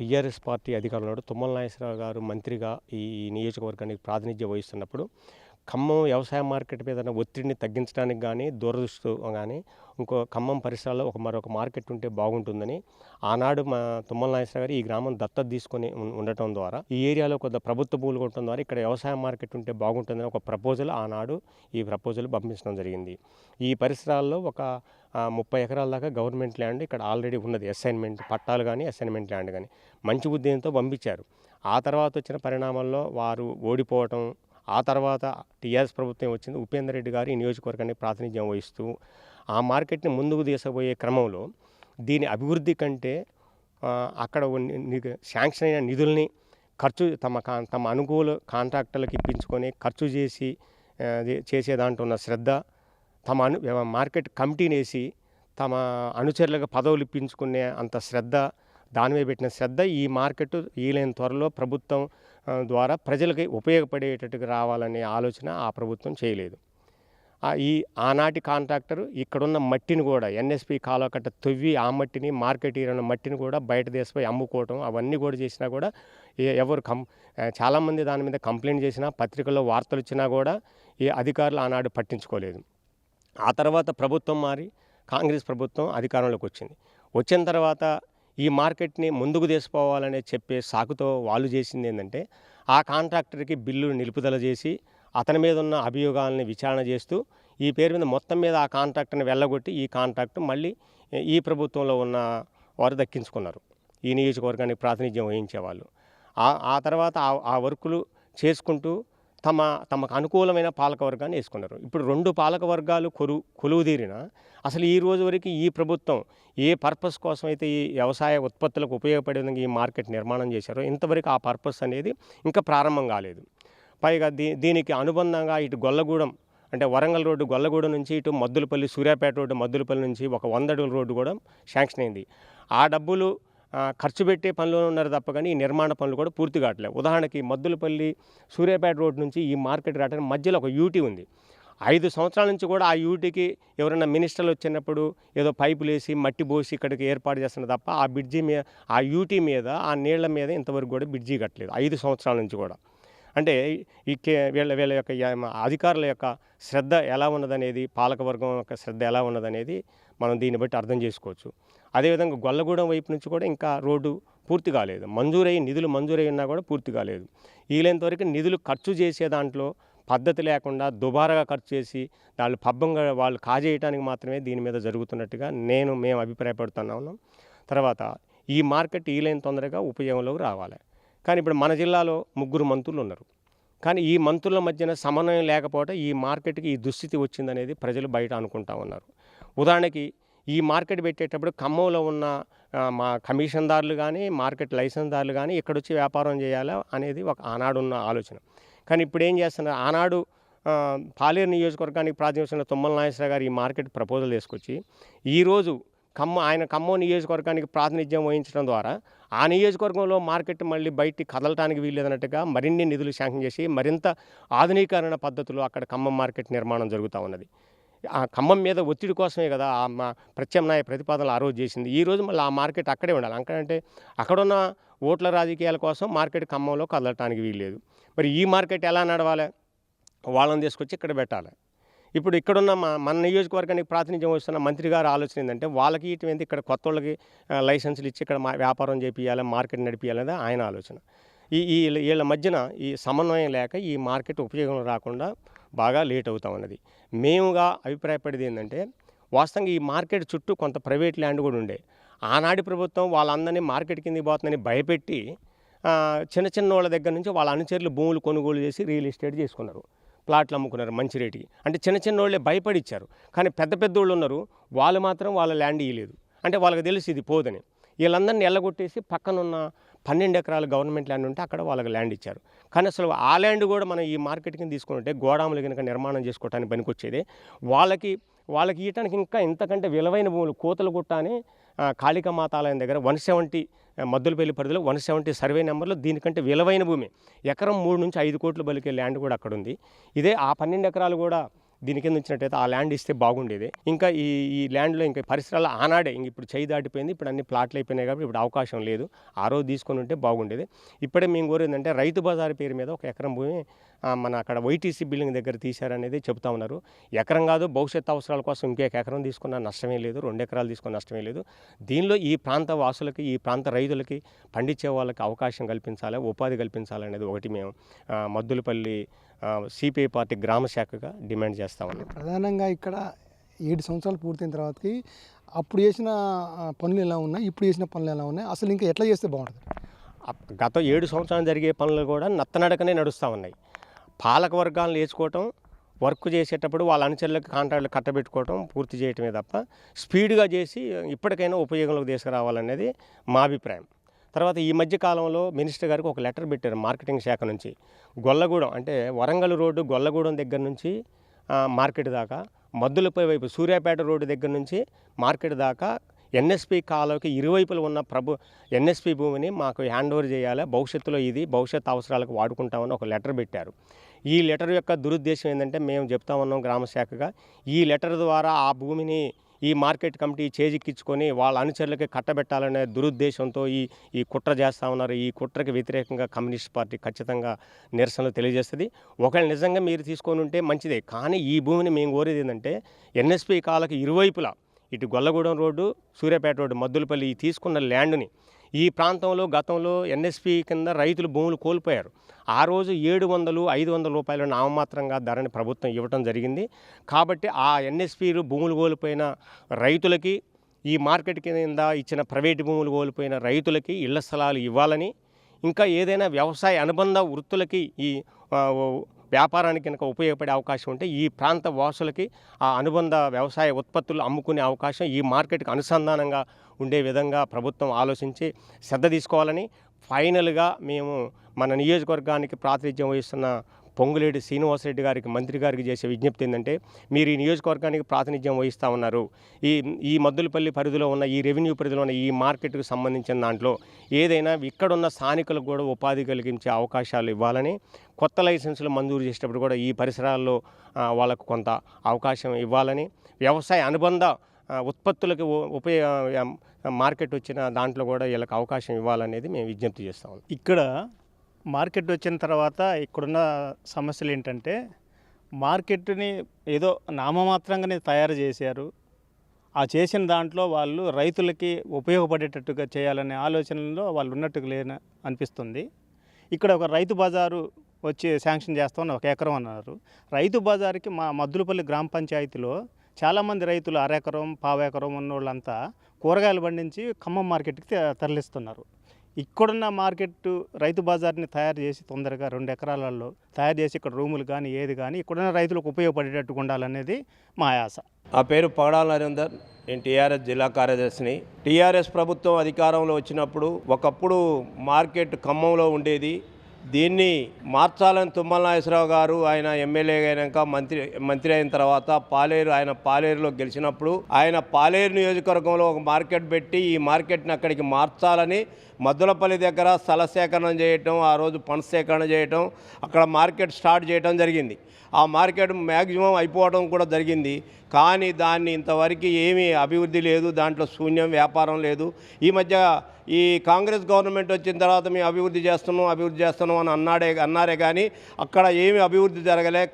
TRS party అధికారంలో తుమ్మల నాగేశ్వరరావు గారు మంత్రిగా ఈ నియోజకవర్గానికి ప్రాతినిధ్యం వహిస్తున్నప్పుడు ఖమ్మం వ్యవసాయ మార్కెట్ మీద ఒత్తిడిని తగ్గించడానికి కానీ దూరదృష్టి కానీ ఇంకో ఖమ్మం పరిసరాల్లో ఒక మరొక మార్కెట్ ఉంటే బాగుంటుందని ఆనాడు మా తుమ్మల నాగేశ్వర గారు ఈ గ్రామం దత్తత తీసుకొని ఉండటం ద్వారా ఈ ఏరియాలో కొంత ప్రభుత్వ భూములు కొట్టడం ద్వారా ఇక్కడ వ్యవసాయ మార్కెట్ ఉంటే బాగుంటుందని ఒక ప్రపోజల్ ఆనాడు ఈ ప్రపోజల్ పంపించడం జరిగింది. ఈ పరిసరాల్లో ఒక ముప్పై ఎకరాల దాకా గవర్నమెంట్ ల్యాండ్ ఇక్కడ ఆల్రెడీ ఉన్నది. అసైన్మెంట్ పట్టాలు కానీ అసైన్మెంట్ ల్యాండ్ కానీ మంచి ఉద్యమంతో పంపించారు. ఆ తర్వాత వచ్చిన పరిణామాల్లో వారు ఓడిపోవటం ఆ తర్వాత టీఆర్ఎస్ ప్రభుత్వం వచ్చింది. ఉపేందర్ రెడ్డి గారు ఈ నియోజకవర్గాన్ని ప్రాతినిధ్యం వహిస్తూ ఆ మార్కెట్ని ముందుకు తీసుకుపోయే క్రమంలో దీని అభివృద్ధి కంటే అక్కడ శాంక్షన్ అయిన నిధుల్ని ఖర్చు తమ కా- తమ అనుకూల కాంట్రాక్టర్లకు ఇప్పించుకొని ఖర్చు చేసి చేసే దాంట్లో ఉన్న శ్రద్ధ తమ అను మార్కెట్ కమిటీని వేసి తమ అనుచరులకు పదవులు ఇప్పించుకునే అంత శ్రద్ధ దాని మీద పెట్టిన శ్రద్ధ ఈ మార్కెట్ వీలైన త్వరలో ప్రభుత్వం ద్వారా ప్రజలకి ఉపయోగపడేటట్టుగా రావాలనే ఆలోచన ఆ ప్రభుత్వం చేయలేదు. ఈ ఆనాటి కాంట్రాక్టర్ ఇక్కడున్న మట్టిని కూడా ఎన్ఎస్పి కాలకట్ట తొవ్వి ఆ మట్టిని మార్కెట్ ఏరియాలో మట్టిని కూడా బయట దేశపై అమ్ముకోవటం అవన్నీ కూడా చేసినా కూడా ఎవరు కం చాలామంది దాని మీద కంప్లైంట్ చేసినా పత్రికల్లో వార్తలు వచ్చినా కూడా ఈ అధికారులు ఆనాడు పట్టించుకోలేదు. ఆ తర్వాత ప్రభుత్వం మారి కాంగ్రెస్ ప్రభుత్వం అధికారంలోకి వచ్చింది. వచ్చిన తర్వాత ఈ మార్కెట్ని ముందుకు తీసుకోవాలనే చెప్పే సాకుతో వాళ్ళు చేసింది ఏంటంటే ఆ కాంట్రాక్టర్కి బిల్లు నిలుపుదల చేసి అతని మీద ఉన్న అభియోగాలని విచారణ చేస్తూ ఈ పేరు మీద మొత్తం మీద ఆ కాంట్రాక్టర్ని వెళ్ళగొట్టి ఈ కాంట్రాక్ట్ మళ్ళీ ఈ ప్రభుత్వంలో ఉన్న వారు దక్కించుకున్నారు. ఈ నియోజకవర్గానికి ప్రాతినిధ్యం వహించేవాళ్ళు. ఆ ఆ తర్వాత ఆ- ఆ వర్కులు చేసుకుంటూ తమ తమకు అనుకూలమైన పాలకవర్గాన్ని వేసుకున్నారు. ఇప్పుడు రెండు పాలక వర్గాలు కొరు కొలువు తీరిన అసలు ఈ రోజు వరకు ఈ ప్రభుత్వం ఏ పర్పస్ కోసం అయితే ఈ వ్యవసాయ ఉత్పత్తులకు ఉపయోగపడే విధంగా ఈ మార్కెట్ నిర్మాణం చేశారో ఇంతవరకు ఆ పర్పస్ అనేది ఇంకా ప్రారంభం కాలేదు. పైగా దీ దీనికి అనుబంధంగా ఇటు గొల్లగూడెం అంటే వరంగల్ రోడ్డు గొల్లగూడెం నుంచి ఇటు మద్దులపల్లి సూర్యాపేట రోడ్డు మద్దులపల్లి నుంచి ఒక వంద అడుగుల రోడ్డు కూడా శాంక్షన్ అయింది. ఆ డబ్బులు ఖర్చు పెట్టే పనులు ఉన్నారు తప్ప కానీ ఈ నిర్మాణ పనులు కూడా పూర్తి కావట్లేదు. ఉదాహరణకి మద్దులపల్లి సూర్యాపేట రోడ్డు నుంచి ఈ మార్కెట్ రావడానికి మధ్యలో ఒక యూటీ ఉంది. ఐదు సంవత్సరాల నుంచి కూడా ఆ యూటీకి ఎవరైనా మినిస్టర్లు వచ్చినప్పుడు ఏదో పైపులు వేసి మట్టి పోసి ఇక్కడికి ఏర్పాటు చేస్తున్న తప్ప ఆ బ్రిడ్జి మీద ఆ యూటీ మీద ఆ నీళ్ళ మీద ఇంతవరకు కూడా బ్రిడ్జి కట్టలేదు. ఐదు సంవత్సరాల నుంచి కూడా. అంటే ఈ వీళ్ళ వీళ్ళ యొక్క అధికారుల యొక్క శ్రద్ధ ఎలా ఉన్నదనేది పాలకవర్గం యొక్క శ్రద్ధ ఎలా ఉన్నదనేది మనం దీన్ని బట్టి అర్థం చేసుకోవచ్చు. అదేవిధంగా గొల్లగూడెం వైపు నుంచి కూడా ఇంకా రోడ్డు పూర్తి కాలేదు. మంజూరై నిధులు మంజూరై ఉన్నా కూడా పూర్తి కాలేదు. వీలైనంత వరకు నిధులు ఖర్చు చేసే దాంట్లో పద్ధతి లేకుండా దుబారాగా ఖర్చు చేసి వాళ్ళు పబ్బంగా వాళ్ళు కాజేయటానికి మాత్రమే దీని మీద జరుగుతున్నట్టుగా నేను మేము అభిప్రాయపడుతున్నాము తర్వాత ఈ మార్కెట్ వీలైన తొందరగా ఉపయోగంలోకి రావాలి. కానీ ఇప్పుడు మన జిల్లాలో ముగ్గురు మంత్రులు ఉన్నారు. కానీ ఈ మంత్రుల మధ్యన సమన్వయం లేకపోవడం ఈ మార్కెట్కి ఈ దుస్థితి వచ్చిందనేది ప్రజలు బయట అనుకుంటా ఉన్నారు. ఉదాహరణకి ఈ మార్కెట్ పెట్టేటప్పుడు ఖమ్మంలో ఉన్న మా కమిషన్దారులు కానీ మార్కెట్ లైసెన్స్దారులు కానీ ఇక్కడ వచ్చి వ్యాపారం చేయాలా అనేది ఒక ఆనాడున్న ఆలోచన. కానీ ఇప్పుడు ఏం చేస్తున్నారు? ఆనాడు పాలేరు నియోజకవర్గానికి ప్రాతినిధ్యం తుమ్మల నాగేశ్వర గారు ఈ మార్కెట్ ప్రపోజల్ తీసుకొచ్చి ఈరోజు ఖమ్మం ఆయన ఖమ్మం నియోజకవర్గానికి ప్రాతినిధ్యం వహించడం ద్వారా ఆ నియోజకవర్గంలో మార్కెట్ మళ్ళీ బయటికి కదలటానికి వీల్లేదన్నట్టుగా మరిన్ని నిధులు శాంక్షన్ చేసి మరింత ఆధునీకరణ పద్ధతిలో అక్కడ ఖమ్మం మార్కెట్ నిర్మాణం జరుగుతూ ఉన్నది. ఆ ఖమ్మం మీద ఒత్తిడి కోసమే కదా ఆ మా ప్రత్యామ్నాయ ప్రతిపాదనలు ఆ రోజు చేసింది. ఈ రోజు మళ్ళీ ఆ మార్కెట్ అక్కడే ఉండాలి. అక్కడంటే అక్కడున్న ఓట్ల రాజకీయాల కోసం మార్కెట్ ఖమ్మంలో కదలటానికి వీల్లేదు. మరి ఈ మార్కెట్ ఎలా నడవాలి? వాళ్ళని తీసుకొచ్చి ఇక్కడ పెట్టాలి. ఇప్పుడు ఇక్కడున్న మా మన నియోజకవర్గానికి ప్రాతినిధ్యం వస్తున్న మంత్రి గారి ఆలోచన ఏంటంటే వాళ్ళకి ఇటువంటి ఇక్కడ కొత్త వాళ్ళకి లైసెన్సులు ఇచ్చి ఇక్కడ మా వ్యాపారం చేపియాలి మార్కెట్ నడిపియాలనేది ఆయన ఆలోచన. ఈ ఈ వీళ్ళ మధ్యన ఈ సమన్వయం లేక ఈ మార్కెట్ ఉపయోగం రాకుండా బాగా లేట్ అవుతా ఉన్నది మేముగా అభిప్రాయపడేది ఏంటంటే వాస్తవంగా ఈ మార్కెట్ చుట్టూ కొంత ప్రైవేట్ ల్యాండ్ కూడా ఉండే. ఆనాటి ప్రభుత్వం వాళ్ళందరినీ మార్కెట్ కిందకి పోతుందని భయపెట్టి చిన్న చిన్న వాళ్ళ దగ్గర నుంచి వాళ్ళ అనుచరులు భూములు కొనుగోలు చేసి రియల్ ఎస్టేట్ చేసుకున్నారు. ప్లాట్లు అమ్ముకున్నారు మంచి రేటుకి. అంటే చిన్న చిన్న వాళ్ళే భయపడి ఇచ్చారు కానీ పెద్ద పెద్ద వాళ్ళు ఉన్నారు వాళ్ళు మాత్రం వాళ్ళ ల్యాండ్ ఇవ్వలేదు అంటే వాళ్ళకి తెలిసి ఇది పోదని. వీళ్ళందరినీ ఎల్లగొట్టేసి పక్కనున్న పన్నెండు ఎకరాల గవర్నమెంట్ ల్యాండ్ ఉంటే అక్కడ వాళ్ళకి ల్యాండ్ ఇచ్చారు. కానీ అసలు ఆ ల్యాండ్ కూడా మనం ఈ మార్కెట్ కింద తీసుకుంటే గోడాములు కనుక నిర్మాణం చేసుకోవడానికి పనికొచ్చేది. వాళ్ళకి వాళ్ళకి ఇవ్వడానికి ఇంకా ఇంతకంటే విలువైన భూములు కోతలు గుట్ట అని కాళికామాత ఆలయం దగ్గర వన్ సెవెంటీ మద్దులపల్లి పరిధిలో వన్ సెవెంటీ సర్వే నెంబర్లో దీనికంటే విలువైన భూమి ఎకరం మూడు నుంచి ఐదు కోట్లు బలికే ల్యాండ్ కూడా అక్కడ ఉంది ఇదే ఆ పన్నెండు ఎకరాలు కూడా దీని కింద ఉంచినట్టయితే ఆ ల్యాండ్ ఇస్తే బాగుండేది. ఇంకా ఈ ఈ ల్యాండ్లో ఇంకా పరిసరాలు ఆనాడే ఇంక ఇప్పుడు చేయి దాటిపోయింది. ఇప్పుడు అన్ని ప్లాట్లు అయిపోయినాయి కాబట్టి ఇప్పుడు అవకాశం లేదు. ఆ రోజు తీసుకొని ఉంటే బాగుండేది. ఇప్పుడే మేము కోరేందంటే రైతు బజార్ పేరు మీద ఒక ఎకరం భూమి మన అక్కడ వైటీసీ బిల్డింగ్ దగ్గర తీశారనేది చెప్తా ఉన్నారు. ఎకరం కాదు భవిష్యత్ అవసరాల కోసం ఇంకొక ఎకరం తీసుకున్న నష్టమే లేదు. రెండు ఎకరాలు తీసుకున్న నష్టమే లేదు. దీనిలో ఈ ప్రాంత వాసులకి ఈ ప్రాంత రైతులకి పండించే వాళ్ళకి అవకాశం కల్పించాలి ఉపాధి కల్పించాలనేది ఒకటి మేము మద్దులపల్లి సిపిఐ పార్టీ గ్రామ శాఖగా డిమాండ్ చేస్తా ఉన్నాం ప్రధానంగా ఇక్కడ ఏడు సంవత్సరాలు పూర్తయిన తర్వాతకి అప్పుడు చేసిన పనులు ఎలా ఉన్నాయి? ఇప్పుడు చేసిన పనులు ఎలా ఉన్నాయి? అసలు ఇంకా ఎట్లా చేస్తే బాగుంటుంది? గత ఏడు సంవత్సరాలు జరిగే పనులు కూడా నత్తనడకనే నడుస్తూ ఉన్నాయి. పాలక వర్గాలను నేర్చుకోవటం వర్క్ చేసేటప్పుడు వాళ్ళ అనుచరులకు కాంట్రాక్ట్లు కట్టబెట్టుకోవటం పూర్తి చేయటమే తప్ప స్పీడ్గా చేసి ఇప్పటికైనా ఉపయోగంలోకి తీసుకురావాలనేది మా అభిప్రాయం. తర్వాత ఈ మధ్య కాలంలో మినిస్టర్ గారికి ఒక లెటర్ పెట్టారు మార్కెటింగ్ శాఖ నుంచి. గొల్లగూడెం అంటే వరంగల్ రోడ్డు గొల్లగూడెం దగ్గర నుంచి మార్కెట్ దాకా మద్దులపై వైపు సూర్యాపేట రోడ్డు దగ్గర నుంచి మార్కెట్ దాకా ఎన్ఎస్పి కాలువకి ఇరువైపులు ఉన్న ప్రభు ఎన్ఎస్పి భూమిని మాకు హ్యాండ్ ఓవర్ చేయాలి భవిష్యత్తులో ఇది భవిష్యత్ అవసరాలకు వాడుకుంటామని ఒక లెటర్ పెట్టారు. ఈ లెటర్ యొక్క దురుద్దేశం ఏంటంటే మేము చెప్తా ఉన్నాం గ్రామ శాఖగా ఈ లెటర్ ద్వారా ఆ భూమిని ఈ మార్కెట్ కమిటీ చేజిక్కించుకొని వాళ్ళ అనుచరులకి కట్టబెట్టాలనే దురుద్దేశంతో ఈ ఈ కుట్ర చేస్తూ ఉన్నారు. ఈ కుట్రకి వ్యతిరేకంగా కమ్యూనిస్ట్ పార్టీ ఖచ్చితంగా నిరసనలు తెలియజేస్తుంది. ఒకవేళ నిజంగా మీరు తీసుకొని ఉంటే మంచిదే. కానీ ఈ భూమిని మేము కోరేది ఏంటంటే ఎన్ఎస్పి కాలకు ఇరువైపులా ఇటు గొల్లగూడెం రోడ్డు సూర్యాపేట రోడ్డు మద్దులపల్లి ఈ తీసుకున్న ల్యాండ్ని ఈ ప్రాంతంలో గతంలో ఎన్ఎస్పి కింద రైతులు భూములు కోల్పోయారు. ఆ రోజు ఏడు వందలు ఐదు వందల రూపాయలు నామమాత్రంగా ధరని ప్రభుత్వం ఇవ్వటం జరిగింది. కాబట్టి ఆ ఎన్ఎస్పీలు భూములు కోల్పోయిన రైతులకి ఈ మార్కెట్ కింద ఇచ్చిన ప్రైవేటు భూములు కోల్పోయిన రైతులకి ఇళ్ళ స్థలాలు ఇవ్వాలని ఇంకా ఏదైనా వ్యవసాయ అనుబంధ వృత్తులకి ఈ వ్యాపారానికి కనుక ఉపయోగపడే అవకాశం ఉంటే ఈ ప్రాంత వాసులకి ఆ అనుబంధ వ్యవసాయ ఉత్పత్తులు అమ్ముకునే అవకాశం ఈ మార్కెట్కి అనుసంధానంగా ఉండే విధంగా ప్రభుత్వం ఆలోచించి శ్రద్ధ తీసుకోవాలని ఫైనల్గా మేము మన నియోజకవర్గానికి ప్రాతినిధ్యం వహిస్తున్న పొంగులేటి శ్రీనివాసరెడ్డి గారికి మంత్రి గారికి చేసే విజ్ఞప్తి ఏంటంటే మీరు ఈ నియోజకవర్గానికి ప్రాతినిధ్యం వహిస్తూ ఉన్నారు. ఈ ఈ మద్దులపల్లి పరిధిలో ఉన్న ఈ రెవెన్యూ పరిధిలో ఉన్న ఈ మార్కెట్కు సంబంధించిన దాంట్లో ఏదైనా ఇక్కడున్న స్థానికులకు కూడా ఉపాధి కలిగించే అవకాశాలు ఇవ్వాలని కొత్త లైసెన్సులు మంజూరు చేసేటప్పుడు కూడా ఈ పరిసరాల్లో వాళ్ళకు కొంత అవకాశం ఇవ్వాలని వ్యవసాయ అనుబంధ ఉత్పత్తులకు ఉపయోగ మార్కెట్ వచ్చిన దాంట్లో కూడా వీళ్ళకి అవకాశం ఇవ్వాలనేది మేము విజ్ఞప్తి చేస్తాం ఇక్కడ మార్కెట్ వచ్చిన తర్వాత ఇక్కడున్న సమస్యలు ఏంటంటే మార్కెట్ని ఏదో నామమాత్రంగానే తయారు చేశారు. ఆ చేసిన దాంట్లో వాళ్ళు రైతులకి ఉపయోగపడేటట్టుగా చేయాలనే ఆలోచనలో వాళ్ళు ఉన్నట్టుగా లేని అనిపిస్తుంది. ఇక్కడ ఒక రైతు బజారు వచ్చి శాంక్షన్ చేస్తామని ఒక ఎకరం అన్నారు. రైతు బజార్కి మా మద్దులపల్లి గ్రామ పంచాయతీలో చాలామంది రైతులు అరెకరం పావెకరం ఉన్న వాళ్ళంతా కూరగాయలు పండించి ఖమ్మం మార్కెట్కి త- తరలిస్తున్నారు. ఇక్కడున్న మార్కెట్ రైతు బజార్ని తయారు చేసి తొందరగా రెండు ఎకరాలలో తయారు చేసి ఇక్కడ రూములు కానీ ఏది కానీ ఇక్కడున్న రైతులకు ఉపయోగపడేటట్టు ఉండాలనేది మా ఆశ. ఆ పేరు పగడాల నరేందర్. నేను టీఆర్ఎస్ జిల్లా కార్యదర్శిని. టీఆర్ఎస్ ప్రభుత్వం అధికారంలో వచ్చినప్పుడు ఒకప్పుడు మార్కెట్ ఖమ్మంలో ఉండేది. దీన్ని మార్చాలని తుమ్మల నాగేశ్వరరావు గారు ఆయన ఎమ్మెల్యే అయినాక మంత్రి మంత్రి అయిన తర్వాత పాలేరు ఆయన పాలేరులో గెలిచినప్పుడు ఆయన పాలేరు నియోజకవర్గంలో ఒక మార్కెట్ పెట్టి ఈ మార్కెట్ని అక్కడికి మార్చాలని మద్దులపల్లి దగ్గర స్థల సేకరణ చేయటం ఆ రోజు పన్ను సేకరణ చేయటం అక్కడ మార్కెట్ స్టార్ట్ చేయటం జరిగింది. ఆ మార్కెట్ మ్యాక్సిమం అయిపోవడం కూడా జరిగింది. కానీ దాన్ని ఇంతవరకు ఏమీ అభివృద్ధి లేదు. దాంట్లో శూన్యం వ్యాపారం లేదు. ఈ మధ్య ఈ కాంగ్రెస్ గవర్నమెంట్ వచ్చిన తర్వాత మేము అభివృద్ధి చేస్తున్నాం అభివృద్ధి చేస్తున్నాం అని అన్నాడే అన్నారే కానీ అక్కడ ఏమీ అభివృద్ధి జరగలే.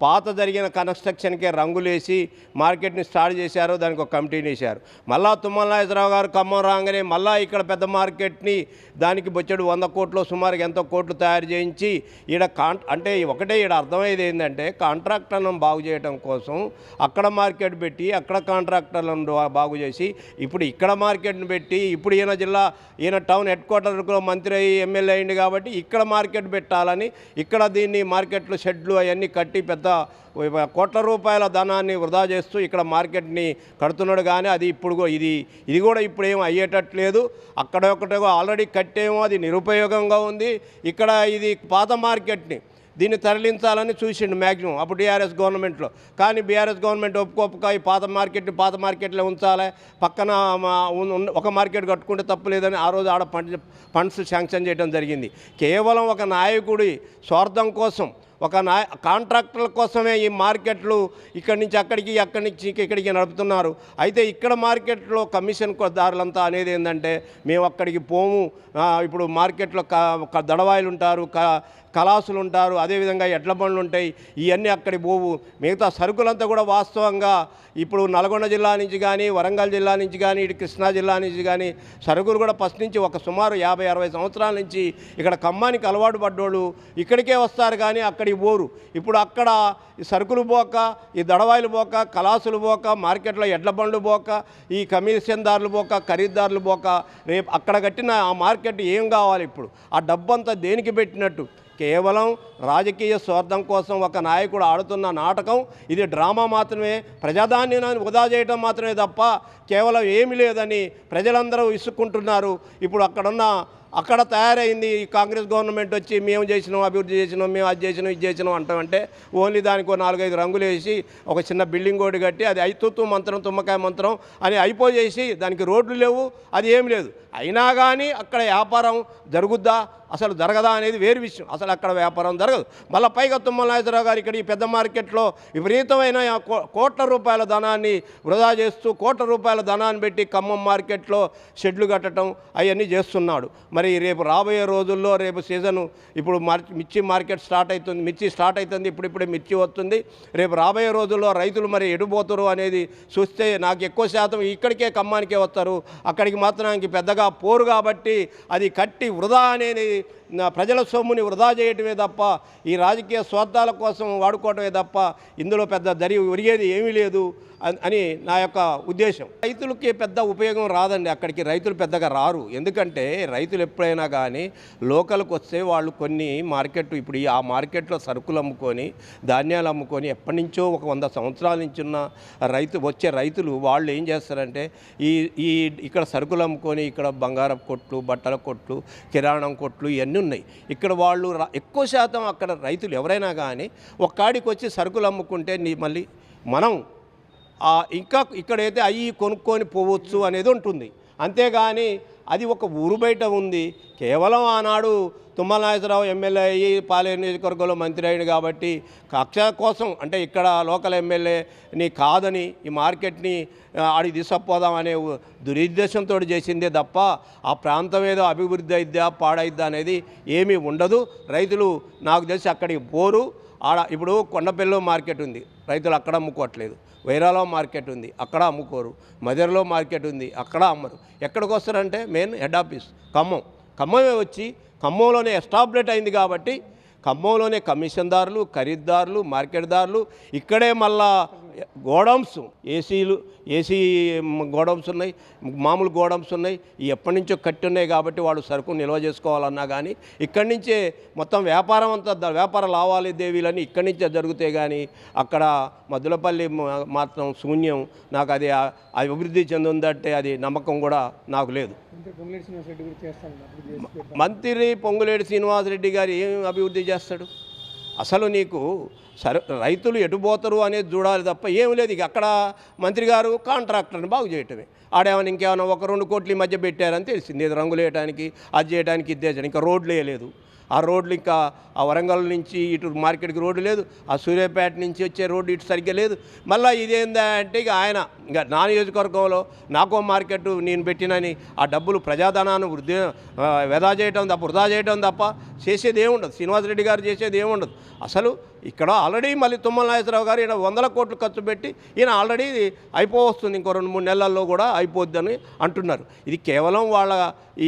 పాత జరిగిన కన్స్ట్రక్షన్కే రంగులేసి మార్కెట్ని స్టార్ట్ చేశారు దానికి ఒక కమిటీని వేశారు. మళ్ళా తుమ్మల నాగేశ్వరరావు గారు ఖమ్మం రాగానే మళ్ళా ఇక్కడ పెద్ద మార్కెట్ని దానికి బొచ్చడు వంద కోట్లు సుమారుగా ఎంతో కోట్లు తయారు చేయించి ఈడ కాన్ అంటే ఒకటే ఈడ అర్థమయ్యేది ఏంటంటే కాంట్రాక్టర్లను బాగు చేయడం కోసం అక్కడ మార్కెట్ పెట్టి అక్కడ కాంట్రాక్టర్లను బాగు చేసి ఇప్పుడు ఇక్కడ మార్కెట్ని పెట్టి ఇప్పుడు ఈయన జిల్లా ఈయన టౌన్ హెడ్ క్వార్టర్లో మంత్రి అయ్యి ఎమ్మెల్యే అయింది కాబట్టి ఇక్కడ మార్కెట్ పెట్టాలని ఇక్కడ దీన్ని మార్కెట్లు షెడ్లు అవన్నీ కట్టి పెద్ద కోట్ల రూపాయల ధనాన్ని వృధా చేస్తూ ఇక్కడ మార్కెట్ని కడుతున్నాడు. కానీ అది ఇప్పుడు ఇది ఇది కూడా ఇప్పుడు ఏం అయ్యేటట్లేదు. అక్కడ ఒకటి ఆల్రెడీ కట్టేమో అది నిరుపయోగంగా ఉంది. ఇక్కడ ఇది పాత మార్కెట్ని దీన్ని తరలించాలని చూసిండు మ్యాక్సిమం అప్పుడు టీఆర్ఎస్ గవర్నమెంట్లో. కానీ బీఆర్ఎస్ గవర్నమెంట్ ఒప్పుకోపక ఈ పాత మార్కెట్ని పాత మార్కెట్లో ఉంచాలి. పక్కన ఒక మార్కెట్ కట్టుకుంటే తప్పులేదని ఆ రోజు ఆడ ఫండ్స్ శాంక్షన్ చేయడం జరిగింది. కేవలం ఒక నాయకుడి స్వార్థం కోసం ఒక నా కాంట్రాక్టర్ల కోసమే ఈ మార్కెట్లు ఇక్కడి నుంచి అక్కడికి అక్కడి నుంచి ఇక్కడికి నడుపుతున్నారు. అయితే ఇక్కడ మార్కెట్లో కమిషన్ దారులంతా అనేది ఏంటంటే మేము అక్కడికి పోము. ఇప్పుడు మార్కెట్లో క- దడవాయిలు ఉంటారు క కళాసులు ఉంటారు అదేవిధంగా ఎడ్ల బండ్లు ఉంటాయి ఇవన్నీ అక్కడికి పోవు. మిగతా సరుకులంతా కూడా వాస్తవంగా ఇప్పుడు నల్గొండ జిల్లా నుంచి కానీ వరంగల్ జిల్లా నుంచి కానీ ఇటు కృష్ణా జిల్లా నుంచి కానీ సరుకులు కూడా ఫస్ట్ నుంచి ఒక సుమారు యాభై అరవై సంవత్సరాల నుంచి ఇక్కడ ఖమ్మానికి అలవాటు పడ్డోళ్ళు ఇక్కడికే వస్తారు కానీ అక్కడికి పోరు. ఇప్పుడు అక్కడ ఈ సరుకులు పోక ఈ దడవాయిలు పోక కళాసులు పోక మార్కెట్లో ఎడ్ల బండ్లు పోక ఈ కమిషన్దారులు పోక ఖరీదారులు పోక రేపు అక్కడ కట్టిన ఆ మార్కెట్ ఏం కావాలి ఇప్పుడు? ఆ డబ్బంతా దేనికి పెట్టినట్టు? కేవలం రాజకీయ స్వార్థం కోసం ఒక నాయకుడు ఆడుతున్న నాటకం ఇది డ్రామా మాత్రమే. ప్రజాధాన్యాన్ని వృధా చేయడం మాత్రమే తప్ప కేవలం ఏమీ లేదని ప్రజలందరూ ఇసుక్కుంటున్నారు ఇప్పుడు అక్కడున్న అక్కడ తయారైంది ఈ కాంగ్రెస్ గవర్నమెంట్ వచ్చి మేము చేసినాం అభివృద్ధి చేసినాం మేము అది చేసినాం ఇది చేసినాం అంటామంటే ఓన్లీ దానికి నాలుగైదు రంగులు వేసి ఒక చిన్న బిల్డింగ్ కోడి కట్టి అది ఐతుత్తు మంత్రం తుమ్మకాయ మంత్రం అని అయిపోయేసి దానికి రోడ్లు లేవు అది ఏం లేదు. అయినా కానీ అక్కడ వ్యాపారం జరుగుద్దా? అసలు జరగదా అనేది వేరు విషయం. అసలు అక్కడ వ్యాపారం జరగదు. మళ్ళీ పైగా తుమ్మల నాగేశ్వరరావు గారు ఇక్కడ ఈ పెద్ద మార్కెట్లో విపరీతమైన కోట్ల రూపాయల ధనాన్ని వృధా చేస్తూ కోట్ల రూపాయల ధనాన్ని పెట్టి ఖమ్మం మార్కెట్లో షెడ్లు కట్టడం అవన్నీ చేస్తున్నాడు. మరి రేపు రాబోయే రోజుల్లో రేపు సీజను ఇప్పుడు మిర్చి మార్కెట్ స్టార్ట్ అవుతుంది మిర్చి స్టార్ట్ అవుతుంది ఇప్పుడిప్పుడే మిర్చి వస్తుంది. రేపు రాబోయే రోజుల్లో రైతులు మరి ఎడిపోతారు అనేది చూస్తే నాకు ఎక్కువ శాతం ఇక్కడికే ఖమ్మానికే వస్తారు. అక్కడికి మాత్రం పెద్దగా పోరు కాబట్టి అది కట్టి వృధా అనేది ప్రజల సొమ్ముని వృధా చేయటమే తప్ప ఈ రాజకీయ స్వార్థాల కోసం వాడుకోవటమే తప్ప ఇందులో పెద్ద దరి ఒరిగేది ఏమీ లేదు అని నా యొక్క ఉద్దేశం. రైతులకి పెద్ద ఉపయోగం రాదండి. అక్కడికి రైతులు పెద్దగా రారు. ఎందుకంటే రైతులు ఎప్పుడైనా కానీ లోకల్కి వస్తే వాళ్ళు కొన్ని మార్కెట్ ఇప్పుడు ఈ ఆ మార్కెట్లో సరుకులు అమ్ముకొని ధాన్యాలు అమ్ముకొని ఎప్పటి నుంచో ఒక వంద సంవత్సరాల నుంచి ఉన్న రైతు వచ్చే రైతులు వాళ్ళు ఏం చేస్తారంటే ఈ ఈ ఇక్కడ సరుకులు అమ్ముకొని ఇక్కడ బంగారం కొట్లు బట్టల కొట్లు కిరాణం కొట్లు ఇవన్నీ ఉన్నాయి. ఇక్కడ వాళ్ళు ఎక్కువ శాతం అక్కడ రైతులు ఎవరైనా కానీ ఒక్కడికి వచ్చి సరుకులు అమ్ముకుంటే నీ మళ్ళీ మనం ఇంకా ఇక్కడైతే అవి కొనుక్కొని పోవచ్చు అనేది ఉంటుంది. అంతేగాని అది ఒక ఊరు బయట ఉంది. కేవలం ఆనాడు తుమ్మల నాగేశ్వరరావు ఎమ్మెల్యే అయ్యి పాలేరు నియోజకవర్గంలో మంత్రి అయ్యాడు కాబట్టి కక్ష కోసం అంటే ఇక్కడ లోకల్ ఎమ్మెల్యేని కాదని ఈ మార్కెట్ని ఆడికి తీసుకుపోదాం అనే దురుద్దేశంతో చేసిందే తప్ప ఆ ప్రాంతం ఏదో అభివృద్ధి అయిద్దా పాడైద్దా అనేది ఏమీ ఉండదు. రైతులు నాకు తెలిసి అక్కడికి పోరు. ఆడ ఇప్పుడు కొండపల్లిలో మార్కెట్ ఉంది. రైతులు అక్కడ అమ్ముకోవట్లేదు. వైరాలో మార్కెట్ ఉంది. అక్కడ అమ్ముకోరు. మదర్లో మార్కెట్ ఉంది. అక్కడ అమ్మరు. ఎక్కడికి వస్తారంటే మెయిన్ హెడ్ ఆఫీస్ ఖమ్మం. ఖమ్మమే వచ్చి ఖమ్మంలోనే ఎస్టాబ్లెట్ అయింది కాబట్టి ఖమ్మంలోనే కమిషన్దారులు ఖరీదారులు మార్కెట్దారులు ఇక్కడే మళ్ళా గోడౌన్స్ ఏసీలు ఏసీ గోడౌన్స్ ఉన్నాయి మామూలు గోడౌన్స్ ఉన్నాయి. ఎప్పటి నుంచో కట్టి ఉన్నాయి కాబట్టి వాళ్ళు సరుకు నిల్వ చేసుకోవాలన్నా కానీ ఇక్కడి నుంచే మొత్తం వ్యాపారం అంతా వ్యాపార లావాదేవీలన్నీ ఇక్కడి నుంచే జరుగుతాయి కానీ అక్కడ మద్దులపల్లి మాత్రం శూన్యం. నాకు అది అభివృద్ధి చెందుందంటే అది నమ్మకం కూడా నాకు లేదు. మంత్రి పొంగులేటి శ్రీనివాసరెడ్డి గారు ఏం అభివృద్ధి చేస్తాడు? అసలు నీకు సరే రైతులు ఎటు పోతారు అనేది చూడాలి తప్ప ఏం లేదు. ఇక అక్కడ మంత్రి గారు కాంట్రాక్టర్ని బాగు చేయటమే. ఆడేమైనా ఇంకేమైనా ఒక రెండు కోట్ల మధ్య పెట్టారని తెలిసింది. ఇది రంగులు వేయడానికి అది చేయడానికి ఇది ఇంకా రోడ్లు వేయలేదు. ఆ రోడ్లు ఇంకా ఆ వరంగల్ నుంచి ఇటు మార్కెట్కి రోడ్డు లేదు ఆ సూర్యాపేట నుంచి వచ్చే రోడ్డు ఇటు సరిగ్గా లేదు. మళ్ళీ ఇదేందా అంటే ఇక ఆయన ఇంకా నా నియోజకవర్గంలో నాకో మార్కెట్ నేను పెట్టినని ఆ డబ్బులు ప్రజాధనాన్ని వృద్ధి వృధా చేయటం తప్ప వృధా చేయటం తప్ప చేసేది ఏముండదు. శ్రీనివాసరెడ్డి గారు చేసేది ఏముండదు. అసలు ఇక్కడ ఆల్రెడీ మళ్ళీ తుమ్మల నాగేశ్వరరావు గారు ఈయన వందల కోట్లు ఖర్చు పెట్టి ఈయన ఆల్రెడీ అయిపోవస్తుంది ఇంకో రెండు మూడు నెలల్లో కూడా అయిపోద్దని అంటున్నారు. ఇది కేవలం వాళ్ళ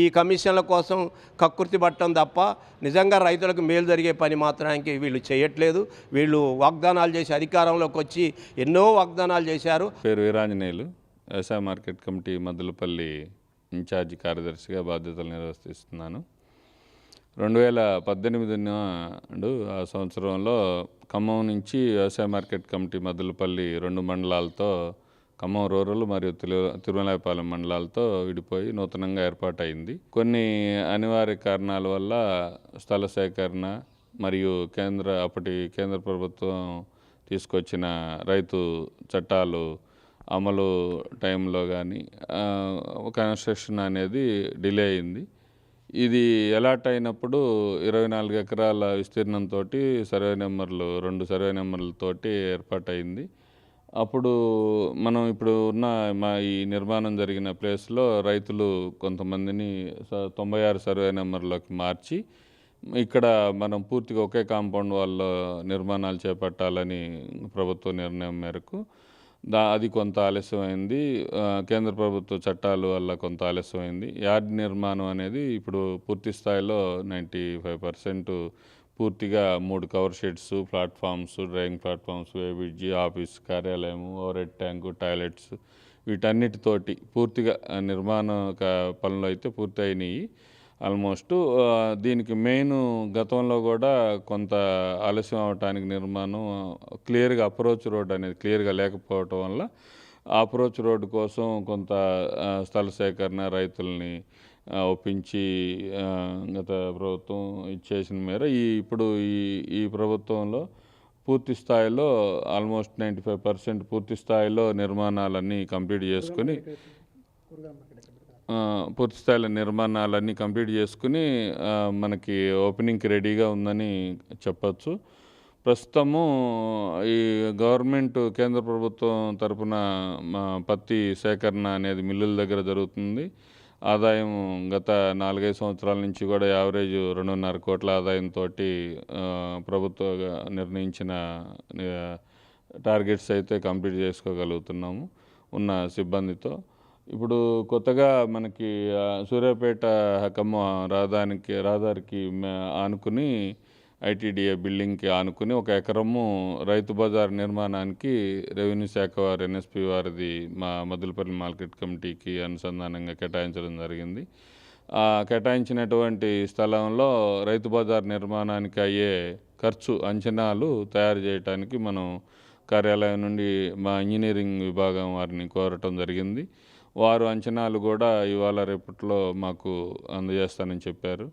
ఈ కమిషన్ల కోసం కక్కుర్తి పట్టడం తప్ప నిజంగా రైతులకు మేలు జరిగే పని మాత్రానికి వీళ్ళు చేయట్లేదు. వీళ్ళు వాగ్దానాలు చేసి అధికారంలోకి వచ్చి ఎన్నో వాగ్దానాలు చేశారు. పేరు వీరాంజనేయులు. వ్యవసాయ మార్కెట్ కమిటీ మద్దులపల్లి ఇన్ఛార్జి కార్యదర్శిగా బాధ్యతలు నిర్వర్తిస్తున్నాను. రెండు వేల పద్దెనిమిది ఆ సంవత్సరంలో ఖమ్మం నుంచి వ్యవసాయ మార్కెట్ కమిటీ మద్దలపల్లి రెండు మండలాలతో ఖమ్మం రూరల్ మరియు తిరుమలాయపాలెం మండలాలతో విడిపోయి నూతనంగా ఏర్పాటైంది కొన్ని అనివార్య కారణాల వల్ల స్థల సేకరణ మరియు కేంద్ర అప్పటి కేంద్ర ప్రభుత్వం తీసుకొచ్చిన రైతు చట్టాలు అమలు టైంలో కానీ కన్స్ట్రక్షన్ అనేది డిలే అయింది. ఇది అలాట్ అయినప్పుడు ఇరవై నాలుగు ఎకరాల విస్తీర్ణంతో సర్వే నెంబర్లు రెండు సర్వే నెంబర్లతోటి ఏర్పాటైంది అప్పుడు మనం ఇప్పుడు ఉన్న మా ఈ నిర్మాణం జరిగిన ప్లేస్లో రైతులు కొంతమందిని తొంభై ఆరు సర్వే నెంబర్లోకి మార్చి ఇక్కడ మనం పూర్తిగా ఒకే కాంపౌండ్ వాళ్ళ నిర్మాణాలు చేపట్టాలని ప్రభుత్వ నిర్ణయం మేరకు దా అది కొంత ఆలస్యమైంది. కేంద్ర ప్రభుత్వ చట్టాల వల్ల కొంత ఆలస్యమైంది. యార్డ్ నిర్మాణం అనేది ఇప్పుడు పూర్తి స్థాయిలో నైంటీ ఫైవ్ పర్సెంట్ పూర్తిగా మూడు cover sheds platforms driving platforms weighbridge office కార్యాలయం ఓవర్ హెడ్ ట్యాంకు టాయిలెట్స్ వీటన్నిటితోటి పూర్తిగా నిర్మాణ పనులు అయితే పూర్తి అయినాయి ఆల్మోస్ట్ దీనికి మెయిన్ గతంలో కూడా కొంత ఆలస్యం అవటానికి నిర్మాణం క్లియర్గా అప్రోచ్ రోడ్ అనేది క్లియర్గా లేకపోవటం వల్ల ఆ అప్రోచ్ రోడ్డు కోసం కొంత స్థల సేకరణ రైతుల్ని ఒప్పించి గత ప్రభుత్వం ఇచ్చేసిన మేర ఈ ఇప్పుడు ఈ ఈ ప్రభుత్వంలో పూర్తి స్థాయిలో ఆల్మోస్ట్ నైంటీ ఫైవ్ పర్సెంట్ పూర్తి స్థాయిలో నిర్మాణాలన్నీ కంప్లీట్ చేసుకొని పూర్తి స్థాయిలో నిర్మాణాలన్నీ కంప్లీట్ చేసుకుని మనకి ఓపెనింగ్కి రెడీగా ఉందని చెప్పచ్చు. ప్రస్తుతము ఈ గవర్నమెంట్ కేంద్ర ప్రభుత్వం తరపున మా పత్తి సేకరణ అనేది మిల్లుల దగ్గర జరుగుతుంది. ఆదాయం గత నాలుగైదు సంవత్సరాల నుంచి కూడా యావరేజ్ రెండున్నర కోట్ల ఆదాయంతో ప్రభుత్వ నిర్ణయించిన టార్గెట్స్ అయితే కంప్లీట్ చేసుకోగలుగుతున్నాము ఉన్న సిబ్బందితో. ఇప్పుడు కొత్తగా మనకి సూర్యాపేట హకమ్మ రహదానికి రహదారికి ఆనుకుని ఐటీడీఏ బిల్డింగ్కి ఆనుకుని ఒక ఎకరము రైతు బజార్ నిర్మాణానికి రెవెన్యూ శాఖ వారు ఎన్ఎస్పి వారిది మా మద్దులపల్లి మార్కెట్ కమిటీకి అనుసంధానంగా కేటాయించడం జరిగింది. ఆ కేటాయించినటువంటి స్థలంలో రైతు బజార్ నిర్మాణానికి అయ్యే ఖర్చు అంచనాలు తయారు చేయడానికి మనం కార్యాలయం నుండి మా ఇంజనీరింగ్ విభాగం వారిని కోరటం జరిగింది. వారు అంచనాలు కూడా ఇవాళ రేపట్లో మాకు అందజేస్తానని చెప్పారు.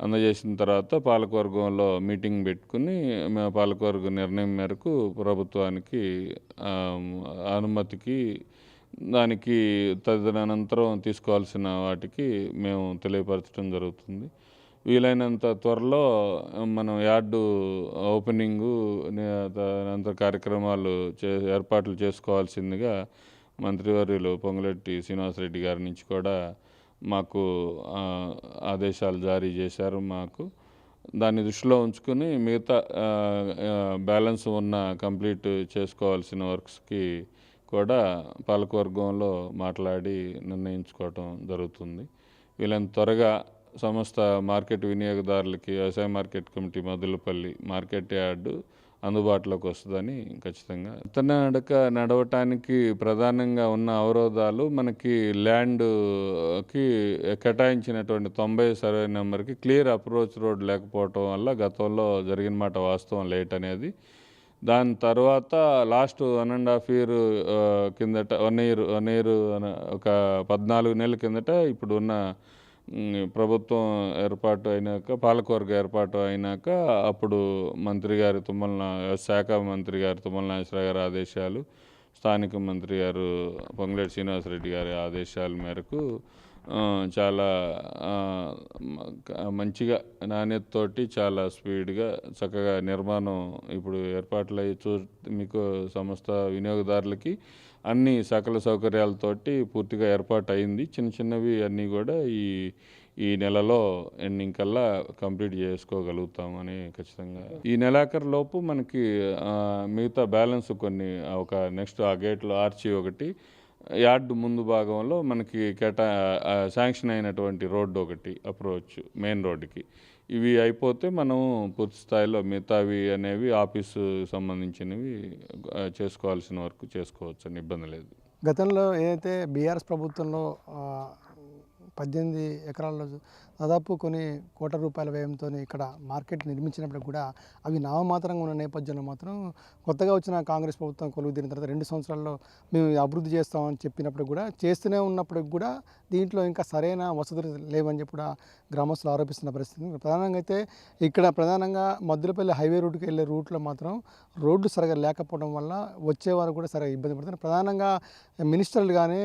అందజేసిన తర్వాత పాలకవర్గంలో మీటింగ్ పెట్టుకుని పాలకవర్గ నిర్ణయం మేరకు ప్రభుత్వానికి అనుమతికి దానికి తదనంతరం తీసుకోవాల్సిన వాటికి మేము తెలియపరచడం జరుగుతుంది. వీలైనంత త్వరలో మనం యార్డు ఓపెనింగు అంత కార్యక్రమాలు చే ఏర్పాట్లు చేసుకోవాల్సిందిగా మంత్రివర్యులు పొంగులెట్టి శ్రీనివాసరెడ్డి గారి నుంచి కూడా మాకు ఆదేశాలు జారీ చేశారు మాకు. దాన్ని దృష్టిలో ఉంచుకుని మిగతా బ్యాలెన్స్ ఉన్న కంప్లీట్ చేసుకోవాల్సిన వర్క్స్కి కూడా పాలకవర్గంలో మాట్లాడి నిర్ణయించుకోవటం జరుగుతుంది. వీళ్ళని త్వరగా సంస్థ మార్కెట్ వినియోగదారులకి వ్యవసాయ market committee Madulapalli market yard అందుబాటులోకి వస్తుందని ఖచ్చితంగా. విత్తన నడక నడవటానికి ప్రధానంగా ఉన్న అవరోధాలు మనకి ల్యాండ్కి కేటాయించినటువంటి తొంభై సర్వే నెంబర్కి క్లియర్ అప్రోచ్ రోడ్ లేకపోవటం వల్ల గతంలో జరిగిన మాట వాస్తవం లేట్ అనేది. దాని తర్వాత last one and half year కిందట వన్ ఇయర్ వన్ ఇయర్ ఒక పద్నాలుగు నెలల కిందట ఇప్పుడు ఉన్న ప్రభుత్వం ఏర్పాటు అయినాక పాలకవర్గ ఏర్పాటు అయినాక అప్పుడు మంత్రి గారు తుమ్మల శాఖ మంత్రి గారు తుమ్మల నాగేశ్వరరావు గారి ఆదేశాలు స్థానిక మంత్రి గారు పొంగులేటి శ్రీనివాసరెడ్డి గారి ఆదేశాల మేరకు చాలా మంచిగా నాణ్యతతోటి చాలా స్పీడ్గా చక్కగా నిర్మాణం ఇప్పుడు ఏర్పాట్లు అయ్యి చూ మీకు సంస్థ వినియోగదారులకి అన్ని సకల సౌకర్యాలతోటి పూర్తిగా ఏర్పాటు అయింది చిన్న చిన్నవి అన్నీ కూడా ఈ ఈ నెలలో ఎండింగ్ కల్లా కంప్లీట్ చేసుకోగలుగుతామని ఖచ్చితంగా. ఈ నెలాఖరు లోపు మనకి మిగతా బ్యాలెన్స్ కొన్ని ఒక నెక్స్ట్ ఆ గేట్లో ఆర్చి ఒకటి యార్డ్ ముందు భాగంలో మనకి కేటా శాంక్షన్ అయినటువంటి రోడ్డు ఒకటి అప్రోచ్ మెయిన్ రోడ్డుకి. ఇవి అయిపోతే మనం పూర్తి స్థాయిలో మిగతావి అనేవి ఆఫీసు సంబంధించినవి చేసుకోవాల్సిన వరకు చేసుకోవచ్చు అని ఇబ్బంది లేదు. గతంలో ఏదైతే బీఆర్ఎస్ ప్రభుత్వంలో పద్దెనిమిది ఎకరాల్లో దాదాపు కొన్ని కోట్ల రూపాయల వ్యయంతో ఇక్కడ మార్కెట్ నిర్మించినప్పుడు కూడా అవి నామమాత్రంగా ఉన్న నేపథ్యంలో మాత్రం కొత్తగా వచ్చిన కాంగ్రెస్ ప్రభుత్వం కొలువు దీని తర్వాత రెండు సంవత్సరాల్లో మేము అభివృద్ధి చేస్తామని చెప్పినప్పుడు కూడా చేస్తూనే ఉన్నప్పటికి కూడా దీంట్లో ఇంకా సరైన వసతులు లేవని చెప్పి కూడా గ్రామస్తులు ఆరోపిస్తున్న పరిస్థితి. ప్రధానంగా అయితే ఇక్కడ ప్రధానంగా మద్దులపల్లి హైవే రూట్కి వెళ్ళే రూట్లో మాత్రం రోడ్డు సరిగా లేకపోవడం వల్ల వచ్చేవారు కూడా సరిగా ఇబ్బంది పడుతున్నారు. ప్రధానంగా మినిస్టర్లు కానీ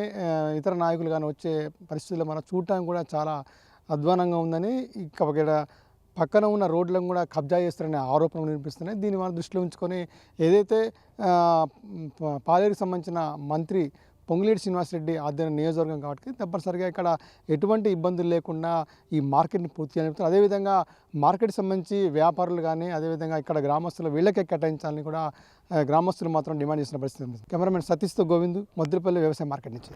ఇతర నాయకులు కానీ వచ్చే పరిస్థితుల్లో మనం చూడటానికి కూడా చాలా అధ్వానంగా ఉందని ఇక్కడ పక్కన ఉన్న రోడ్లను కూడా కబ్జా చేస్తారనే ఆరోపణలు వినిపిస్తున్నాయి. దీని వల్ల దృష్టిలో ఉంచుకొని ఏదైతే పాలేరుకు పాలేరుకి సంబంధించిన మంత్రి పొంగులేటి శ్రీనివాసరెడ్డి ఆధ్వర్యం నియోజకవర్గం కాబట్టి తప్పనిసరిగా ఇక్కడ ఎటువంటి ఇబ్బందులు లేకుండా ఈ మార్కెట్ని పూర్తి చేయాలని అదేవిధంగా మార్కెట్ సంబంధించి వ్యాపారులు కానీ అదేవిధంగా ఇక్కడ గ్రామస్తులు వీళ్ళకే కేటాయించాలని కూడా గ్రామస్తులు మాత్రం డిమాండ్ చేసిన పరిస్థితి ఉంది. కెమెరామెన్ సతీష్తో గోవింద్ మద్దులపల్లి వ్యవసాయ మార్కెట్ నుంచి.